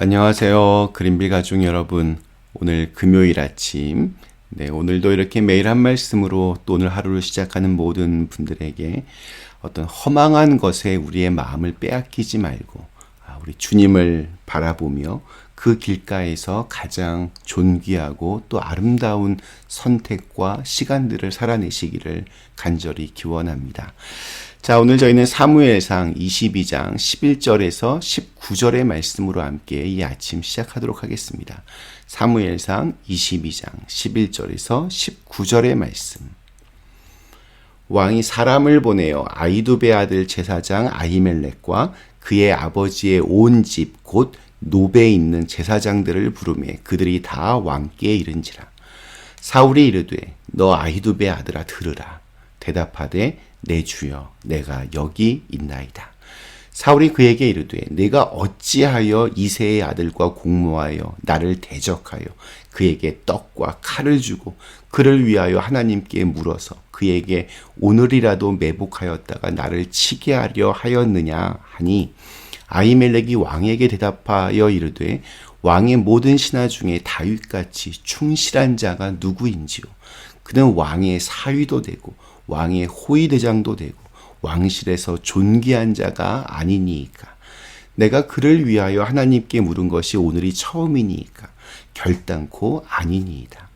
안녕하세요. 그린빌 가족 여러분. 오늘 금요일 아침. 네, 오늘도 이렇게 매일 한 말씀으로 또 오늘 하루를 시작하는 모든 분들에게 어떤 허망한 것에 우리의 마음을 빼앗기지 말고 아, 우리 주님을 바라보며 그 길가에서 가장 존귀하고 또 아름다운 선택과 시간들을 살아내시기를 간절히 기원합니다. 자, 오늘 저희는 사무엘상 22장 11절에서 19절의 말씀으로 함께 이 아침 시작하도록 하겠습니다. 사무엘상 22장 11절에서 19절의 말씀. 왕이 사람을 보내어 아이두베 아들 제사장 아히멜렉과 그의 아버지의 온 집 곧 노베에 있는 제사장들을 부르매 그들이 다 왕께 이른지라. 사울이 이르되 너 아히두베 아들아 들으라. 대답하되 내 주여 내가 여기 있나이다. 사울이 그에게 이르되 내가 어찌하여 이세의 아들과 공모하여 나를 대적하여 그에게 떡과 칼을 주고 그를 위하여 하나님께 물어서 그에게 오늘이라도 매복하였다가 나를 치게 하려 하였느냐 하니 아이멜렉이 왕에게 대답하여 이르되 왕의 모든 신하 중에 다윗같이 충실한 자가 누구인지요 그는 왕의 사위도 되고 왕의 호위대장도 되고 왕실에서 존귀한 자가 아니니이까. 내가 그를 위하여 하나님께 물은 것이 오늘이 처음이니이까. 결단코 아니니이다.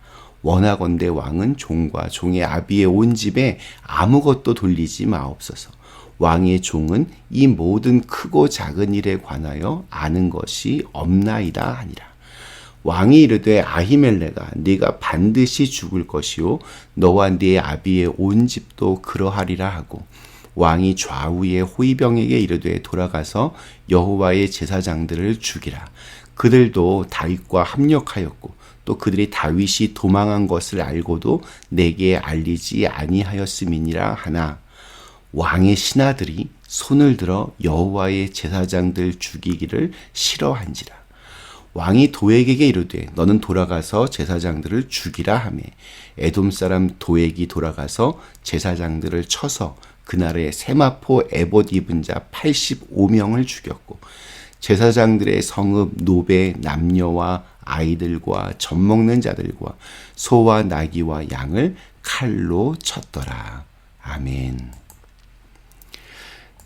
원하건대 왕은 종과 종의 아비의 온 집에 아무것도 돌리지 마옵소서. 왕의 종은 이 모든 크고 작은 일에 관하여 아는 것이 없나이다 하니라. 왕이 이르되 아히멜레가 네가 반드시 죽을 것이요 너와 네 아비의 온 집도 그러하리라 하고 왕이 좌우의 호위병에게 이르되 돌아가서 여호와의 제사장들을 죽이라. 그들도 다윗과 합력하였고 또 그들이 다윗이 도망한 것을 알고도 내게 알리지 아니하였음이니라 하나. 왕의 신하들이 손을 들어 여호와의 제사장들 죽이기를 싫어한지라 왕이 도액에게 이르되 너는 돌아가서 제사장들을 죽이라 하매 에돔 사람 도액이 돌아가서 제사장들을 쳐서 그날에 세마포 에봇 입은 자 85명을 죽였고 제사장들의 성읍 노베 남녀와 아이들과 젖 먹는 자들과 소와 나귀와 양을 칼로 쳤더라. 아멘.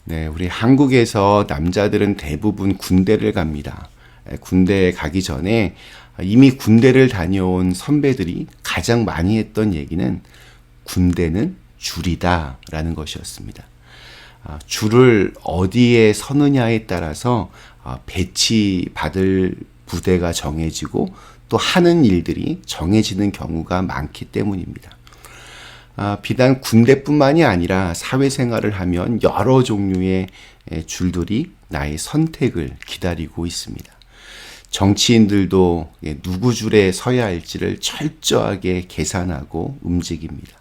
네, 우리 한국에서 남자들은 대부분 군대를 갑니다. 군대에 가기 전에 이미 군대를 다녀온 선배들이 가장 많이 했던 얘기는 군대는 줄이다 라는 것이었습니다. 아, 줄을 어디에 서느냐에 따라서 아, 배치받을 부대가 정해지고 또 하는 일들이 정해지는 경우가 많기 때문입니다. 아, 비단 군대뿐만이 아니라 사회생활을 하면 여러 종류의 줄들이 나의 선택을 기다리고 있습니다. 정치인들도 예, 누구 줄에 서야 할지를 철저하게 계산하고 움직입니다.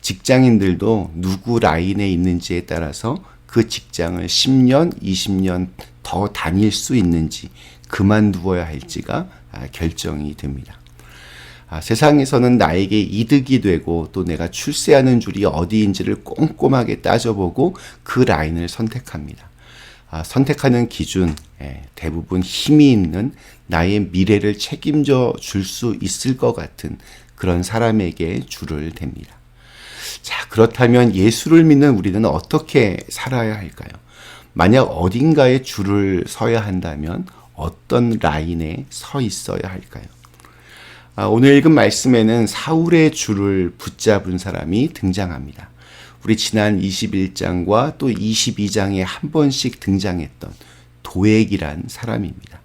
직장인들도 누구 라인에 있는지에 따라서 그 직장을 10년, 20년 더 다닐 수 있는지 그만두어야 할지가 아, 결정이 됩니다. 아, 세상에서는 나에게 이득이 되고 또 내가 출세하는 줄이 어디인지를 꼼꼼하게 따져보고 그 라인을 선택합니다. 아, 선택하는 기준 예, 대부분 힘이 있는 나의 미래를 책임져 줄 수 있을 것 같은 그런 사람에게 줄을 댑니다. 자, 그렇다면 예수를 믿는 우리는 어떻게 살아야 할까요? 만약 어딘가에 줄을 서야 한다면 어떤 라인에 서 있어야 할까요? 아, 오늘 읽은 말씀에는 사울의 줄을 붙잡은 사람이 등장합니다. 우리 지난 21장과 또 22장에 한 번씩 등장했던 도액이란 사람입니다.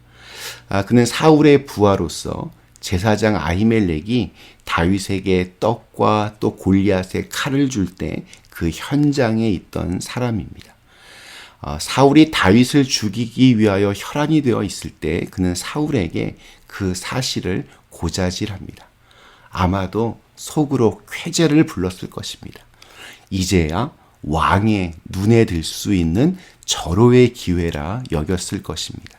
아, 그는 사울의 부하로서 제사장 아히멜렉이 다윗에게 떡과 또 골리앗의 칼을 줄 때 그 현장에 있던 사람입니다. 아, 사울이 다윗을 죽이기 위하여 혈안이 되어 있을 때 그는 사울에게 그 사실을 고자질합니다. 아마도 속으로 쾌재를 불렀을 것입니다. 이제야 왕의 눈에 들 수 있는 절호의 기회라 여겼을 것입니다.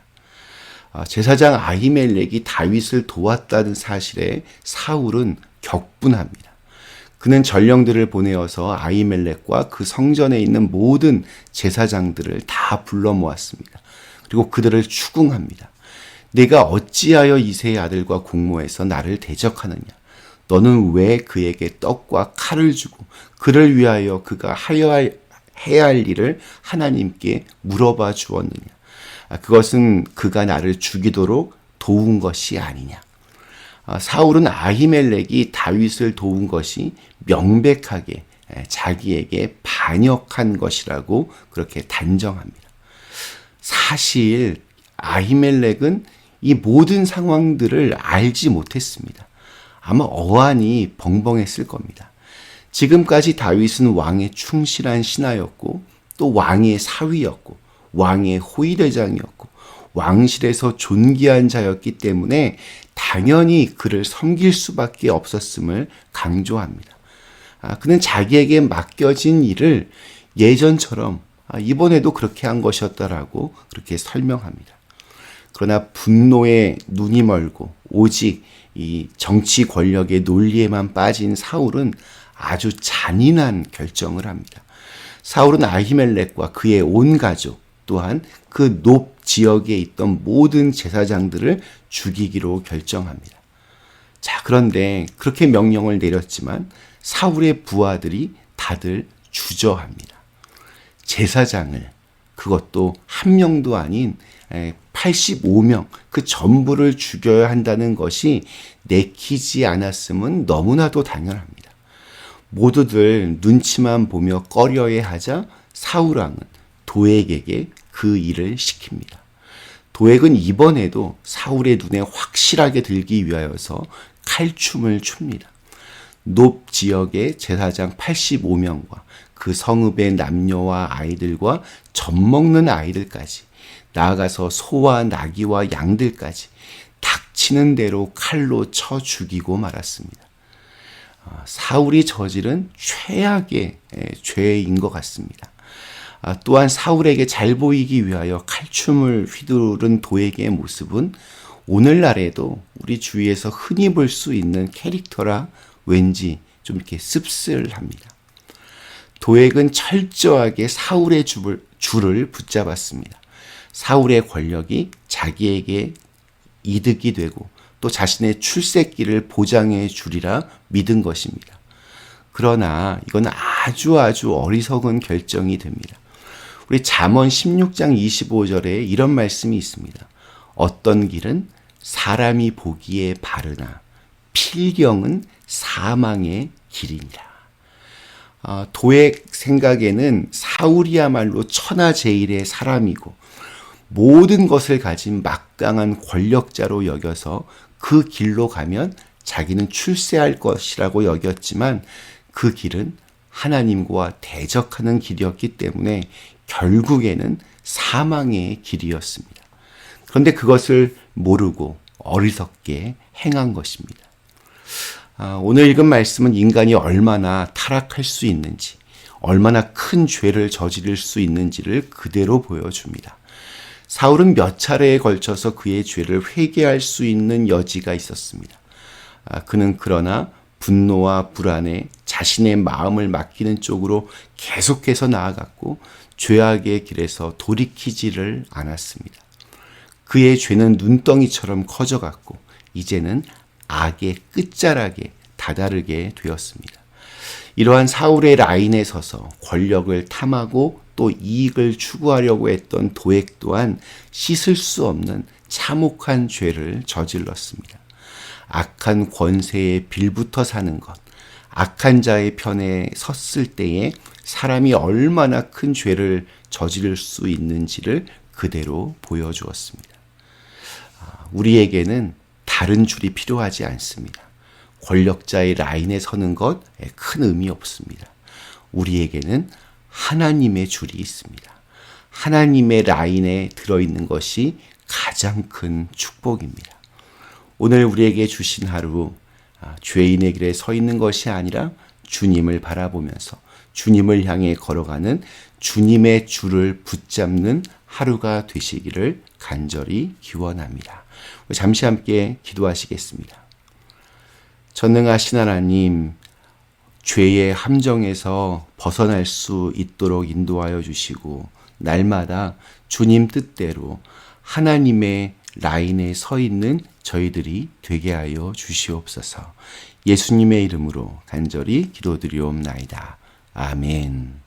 아, 제사장 아히멜렉이 다윗을 도왔다는 사실에 사울은 격분합니다. 그는 전령들을 보내어서 아히멜렉과 그 성전에 있는 모든 제사장들을 다 불러 모았습니다. 그리고 그들을 추궁합니다. 내가 어찌하여 이세의 아들과 공모해서 나를 대적하느냐? 너는 왜 그에게 떡과 칼을 주고 그를 위하여 그가 하여 할, 해야 할 일을 하나님께 물어봐 주었느냐? 아, 그것은 그가 나를 죽이도록 도운 것이 아니냐? 아, 사울은 아히멜렉이 다윗을 도운 것이 명백하게 자기에게 반역한 것이라고 그렇게 단정합니다. 사실 아히멜렉은 이 모든 상황들을 알지 못했습니다. 아마 어안이 벙벙했을 겁니다. 지금까지 다윗은 왕의 충실한 신하였고 또 왕의 사위였고 왕의 호위대장이었고 왕실에서 존귀한 자였기 때문에 당연히 그를 섬길 수밖에 없었음을 강조합니다. 아, 그는 자기에게 맡겨진 일을 예전처럼 아, 이번에도 그렇게 한 것이었다라고 그렇게 설명합니다. 그러나 분노에 눈이 멀고 오직 이 정치 권력의 논리에만 빠진 사울은 아주 잔인한 결정을 합니다. 사울은 아히멜렉과 그의 온 가족 또한 그 높 지역에 있던 모든 제사장들을 죽이기로 결정합니다. 자, 그런데 그렇게 명령을 내렸지만 사울의 부하들이 다들 주저합니다. 제사장을 그것도 한 명도 아닌 85명 그 전부를 죽여야 한다는 것이 내키지 않았음은 너무나도 당연합니다. 모두들 눈치만 보며 꺼려야 하자 사울왕은 도액에게 그 일을 시킵니다. 도액은 이번에도 사울의 눈에 확실하게 들기 위하여서 칼춤을 춥니다. 높 지역의 제사장 85명과 그 성읍의 남녀와 아이들과 젖먹는 아이들까지 나아가서 소와 나귀와 양들까지 닥치는 대로 칼로 쳐 죽이고 말았습니다. 아, 사울이 저지른 최악의 죄인 것 같습니다. 아, 또한 사울에게 잘 보이기 위하여 칼춤을 휘두른 도에게의 모습은 오늘날에도 우리 주위에서 흔히 볼 수 있는 캐릭터라 왠지 좀 이렇게 씁쓸합니다. 도액은 철저하게 사울의 줄을 붙잡았습니다. 사울의 권력이 자기에게 이득이 되고 또 자신의 출세기를 보장해 주리라 믿은 것입니다. 그러나 이건 아주 아주 어리석은 결정이 됩니다. 우리 잠언 16장 25절에 이런 말씀이 있습니다. 어떤 길은 사람이 보기에 바르나 필경은 사망의 길이니라. 어, 도액 생각에는 사울이야말로 천하제일의 사람이고 모든 것을 가진 막강한 권력자로 여겨서 그 길로 가면 자기는 출세할 것이라고 여겼지만 그 길은 하나님과 대적하는 길이었기 때문에 결국에는 사망의 길이었습니다. 그런데 그것을 모르고 어리석게 행한 것입니다. 아, 오늘 읽은 말씀은 인간이 얼마나 타락할 수 있는지, 얼마나 큰 죄를 저지를 수 있는지를 그대로 보여줍니다. 사울은 몇 차례에 걸쳐서 그의 죄를 회개할 수 있는 여지가 있었습니다. 아, 그는 그러나 분노와 불안에 자신의 마음을 맡기는 쪽으로 계속해서 나아갔고 죄악의 길에서 돌이키지를 않았습니다. 그의 죄는 눈덩이처럼 커져갔고 이제는 악의 끝자락에 다다르게 되었습니다. 이러한 사울의 라인에 서서 권력을 탐하고 또 이익을 추구하려고 했던 도액 또한 씻을 수 없는 참혹한 죄를 저질렀습니다. 악한 권세에 빌붙어 사는 것, 악한 자의 편에 섰을 때에 사람이 얼마나 큰 죄를 저지를 수 있는지를 그대로 보여주었습니다. 아, 우리에게는 다른 줄이 필요하지 않습니다. 권력자의 라인에 서는 것 큰 의미 없습니다. 우리에게는 하나님의 줄이 있습니다. 하나님의 라인에 들어있는 것이 가장 큰 축복입니다. 오늘 우리에게 주신 하루, 아, 죄인의 길에 서 있는 것이 아니라 주님을 바라보면서 주님을 향해 걸어가는 주님의 줄을 붙잡는 하루가 되시기를 간절히 기원합니다. 잠시 함께 기도하시겠습니다. 전능하신 하나님, 죄의 함정에서 벗어날 수 있도록 인도하여 주시고, 날마다 주님 뜻대로 하나님의 라인에 서 있는 저희들이 되게 하여 주시옵소서. 예수님의 이름으로 간절히 기도드리옵나이다. 아멘.